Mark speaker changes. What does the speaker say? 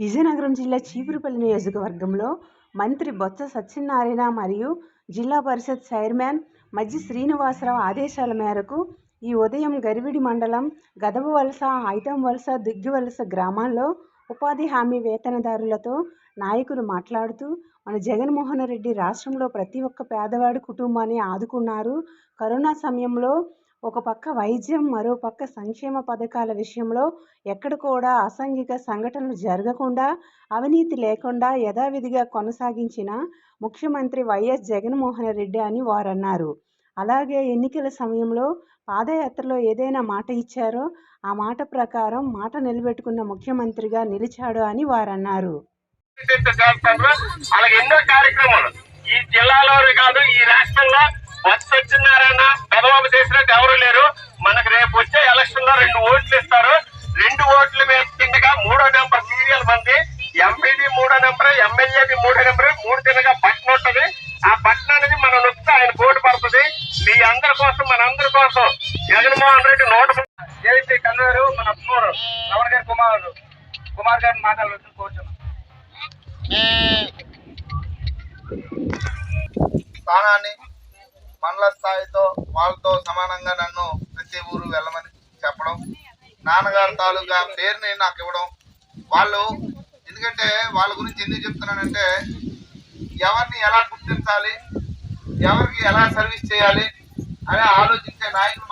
Speaker 1: విజయనగరం జిల్లా చీపురుపల్లి నియోజకవర్గంలో మంత్రి బొత్స సత్యనారాయణ మరియు జిల్లా పరిషత్ చైర్మన్ మజ్జి శ్రీనివాసరావు ఆదేశాల మేరకు ఈ ఉదయం గరివిడి మండలం గదవలస ఐతం వలస దిగ్గివలస గ్రామాల్లో ఉపాధి హామీ వేతనదారులతో నాయకులు మాట్లాడుతూ మన జగన్మోహన్ రెడ్డి రాష్ట్రంలో ప్రతి ఒక్క పేదవాడి కుటుంబాన్ని ఆదుకున్నారు. కరోనా సమయంలో ఒక పక్క వైద్యం మరో పక్క సంక్షేమ పథకాల విషయంలో ఎక్కడ కూడా అసాంఘిక సంఘటనలు జరగకుండా అవినీతి లేకుండా యథావిధిగా కొనసాగించిన ముఖ్యమంత్రి వైఎస్ జగన్మోహన్ రెడ్డి అని వారన్నారు. అలాగే ఎన్నికల సమయంలో పాదయాత్రలో ఏదైనా మాట ఇచ్చారో ఆ మాట ప్రకారం మాట నిలబెట్టుకున్న ముఖ్యమంత్రిగా నిలిచాడు అని
Speaker 2: వారన్నారు. అలాగే ఎన్నో కార్యక్రమాలు ఈ జిల్లాలోనే కాదు ఈ రాష్ట్రంలో బస్సు ఎమ్మెల్యేది మూడో నెంబర్ మూడు తినగా బట్టన్ ఉంటుంది. ఆ బట్టన్ అనేది మనం నొక్కితే ఆయన కోటు పడుతుంది. మీ అందరి కోసం మన అందరి కోసం జగన్మోహన్ రెడ్డి నోట జేసీ కన్వీనర్ మన అమ్మూరు రమణ గారి కుమారుడు. కుమార్ గారిని మాట్లాడాలని కోరుతున్నాం
Speaker 3: స్థానాన్ని మండల స్థాయితో వాళ్ళతో సమానంగా నన్ను ప్రతి ఊరు వెళ్ళమని చెప్పడం నాన్నగారు తాలూకా పేరుని నాకు ఇవ్వడం వాళ్ళు ఎందుకంటే వాళ్ళ గురించి ఎందుకు చెప్తున్నానంటే ఎవరిని ఎలా గుర్తించాలి ఎవరికి ఎలా సర్వీస్ చేయాలి అని ఆలోచించే నాయకులు